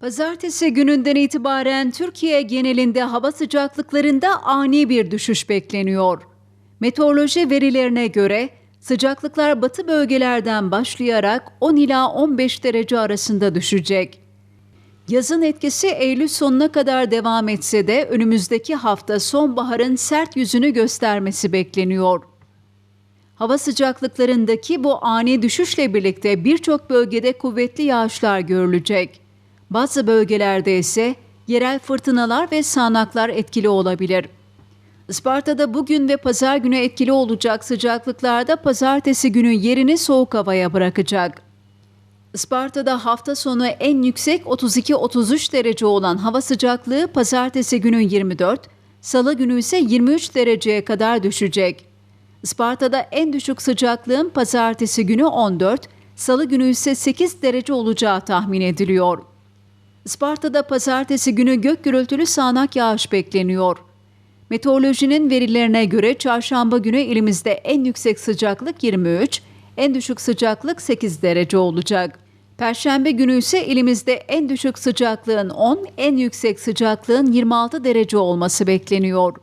Pazartesi gününden itibaren Türkiye genelinde hava sıcaklıklarında ani bir düşüş bekleniyor. Meteoroloji verilerine göre sıcaklıklar batı bölgelerden başlayarak 10 ila 15 derece arasında düşecek. Yazın etkisi Eylül sonuna kadar devam etse de önümüzdeki hafta sonbaharın sert yüzünü göstermesi bekleniyor. Hava sıcaklıklarındaki bu ani düşüşle birlikte birçok bölgede kuvvetli yağışlar görülecek. Bazı bölgelerde ise yerel fırtınalar ve sağanaklar etkili olabilir. Isparta'da bugün ve pazar günü etkili olacak sıcaklıklarda pazartesi günü yerini soğuk havaya bırakacak. Isparta'da hafta sonu en yüksek 32-33 derece olan hava sıcaklığı pazartesi günü 24, salı günü ise 23 dereceye kadar düşecek. Isparta'da en düşük sıcaklığın pazartesi günü 14, salı günü ise 8 derece olacağı tahmin ediliyor. Isparta'da pazartesi günü gök gürültülü sağanak yağış bekleniyor. Meteorolojinin verilerine göre çarşamba günü ilimizde en yüksek sıcaklık 23, en düşük sıcaklık 8 derece olacak. Perşembe günü ise ilimizde en düşük sıcaklığın 10, en yüksek sıcaklığın 26 derece olması bekleniyor.